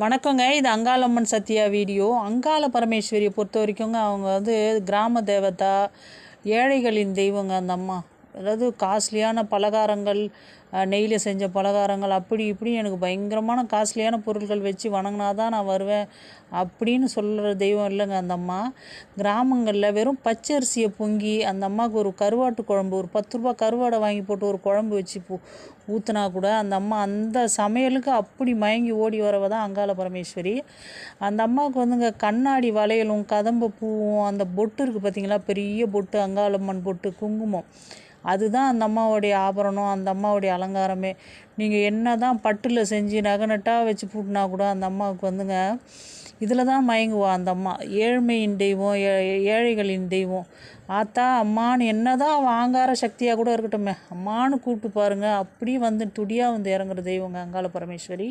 வணக்கங்க. இது அங்காளம்மன் சத்யா வீடியோ. அங்காள பரமேஸ்வரியை பொறுத்த வரைக்குங்க அவங்க வந்து கிராம தேவதா ஏழைகளின் தெய்வங்க அந்த அம்மா. அதாவது காஸ்ட்லியான பலகாரங்கள் நெய்யில் செஞ்ச பலகாரங்கள் அப்படி இப்படி எனக்கு பயங்கரமான காஸ்ட்லியான பொருட்கள் வச்சு வணங்கினா தான் நான் வருவேன் அப்படின்னு சொல்கிற தெய்வம் இல்லைங்க அந்த அம்மா. கிராமங்களில் வெறும் பச்சரிசியை பொங்கி அந்த அம்மாவுக்கு ஒரு கருவாட்டு குழம்பு ஒரு பத்து ரூபா கருவாடை வாங்கி போட்டு ஒரு குழம்பு வச்சு பூ ஊற்றுனா கூட அந்த அம்மா அந்த சமையலுக்கு அப்படி மயங்கி ஓடி வரவ தான் அங்காள பரமேஸ்வரி. அந்த அம்மாவுக்கு வந்துங்க கண்ணாடி வளையலும் கதம்ப பூவும் அந்த பொட்டு இருக்குது பார்த்திங்களா பெரிய பொட்டு அங்காளம்மன் பொட்டு குங்குமம். அதுதான் அந்த அம்மாவுடைய ஆபரணம் அந்த அம்மாவுடைய அலங்காரமே. நீங்கள் என்ன தான் பட்டில் செஞ்சு நகநட்டாக வச்சு பூட்டினா கூட அந்த அம்மாவுக்கு வந்துங்க இதில் தான் மயங்குவா அந்த அம்மா. ஏழ்மையின் தெய்வம் ஏழைகளின் தெய்வம். ஆத்தா அம்மான்னு என்ன தான் வாங்கார சக்தியாக கூட இருக்கட்டுமே. அம்மானு கூப்பிட்டு பாருங்கள் அப்படியே வந்து துடியாக வந்து இறங்குற தெய்வங்க அங்காள பரமேஸ்வரி.